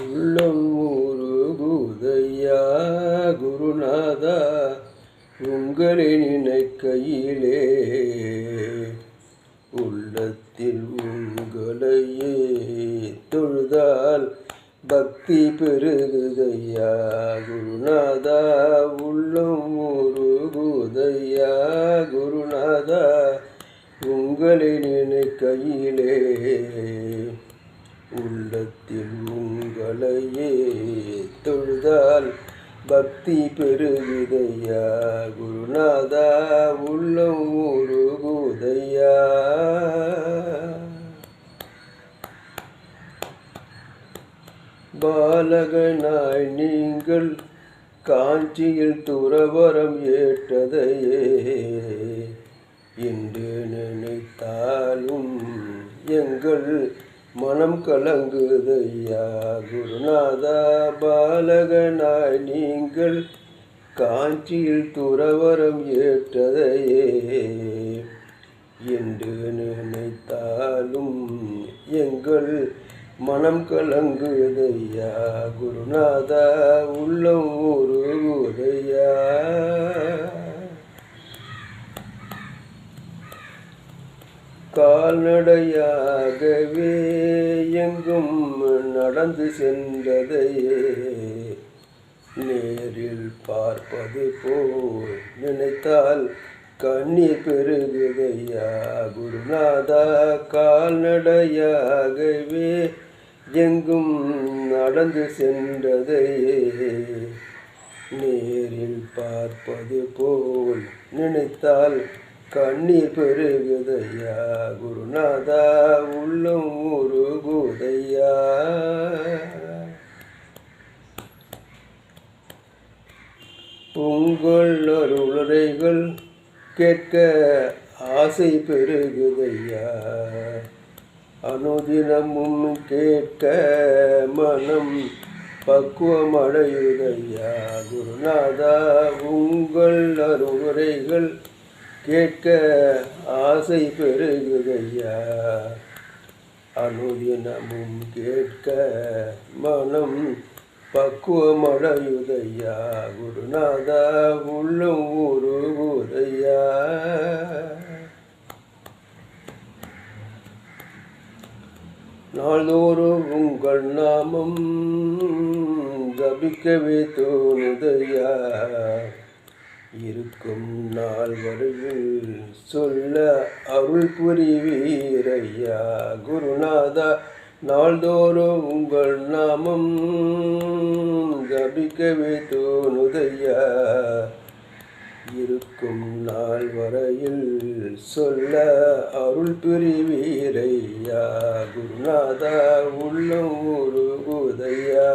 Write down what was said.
உள்ளம் உருகுதையா குருநாதா உங்களை நினைக்கையிலே. உள்ளத்தில் உங்களையே தொழுதால் பக்தி பெருகுதையா குருநாதா. உள்ளம் உருகுதையா குருநாதா உங்களை நினைக்கையிலே. உள்ளத்தில் தொழுதால் பக்தி பெருகுதையா. குருநாதா உள்ளம் உருகுதையா. பாலகனாய் நீங்கள் காஞ்சியில் துறவரம் ஏற்றதையே. என்று நினைத்தாலும் எங்கள் மனம் கலங்குதையா குருநாதா பாலகனாய் நீங்கள் காஞ்சியில் துறவரம் ஏற்றதையே. என்று நினைத்தாலும் எங்கள் மனம் கலங்குதையா குருநாதா உள்ளம் உருகுதையா. கால்நடையாகவே எங்கும் நடந்து சென்றதையே நேரில் பார்ப்பது போல் நினைத்தால் கண்ணீர் பெருகுதையா குருநாதா. கால்நடையாகவே எங்கும் நடந்து சென்றதையே நேரில் பார்ப்பது போல் நினைத்தால் கண்ணீர் பெருகுதையா குருநாதா உள்ளம் உருகுதையா. உங்கள் அருளுரைகள் கேட்க ஆசை பெருகுதையா. அனுதினமும் கேட்க மனம் பக்குவமடையுதையா குருநாதா. உங்கள் அருளுரைகள் கேட்க ஆசை பெருகுதையா அனுதினமும் கேட்க மனம் பக்குவமடையுதையா? குருநாதா உள்ளம் உருகுதையா நாள்தோறும் உங்கள் நாமம் ஜபிக்கவே தோணுதையா? இருக்கும் நாள் வரையில் சொல்ல அருள் புரிவீரையா குருநாதா நாள்தோறும் உங்கள் நாமம் ஜபிக்கவே தோணுதையா. இருக்கும் நாள் வரையில் சொல்ல அருள் புரிவீரையா குருநாதா உள்ளம் உருகுதையா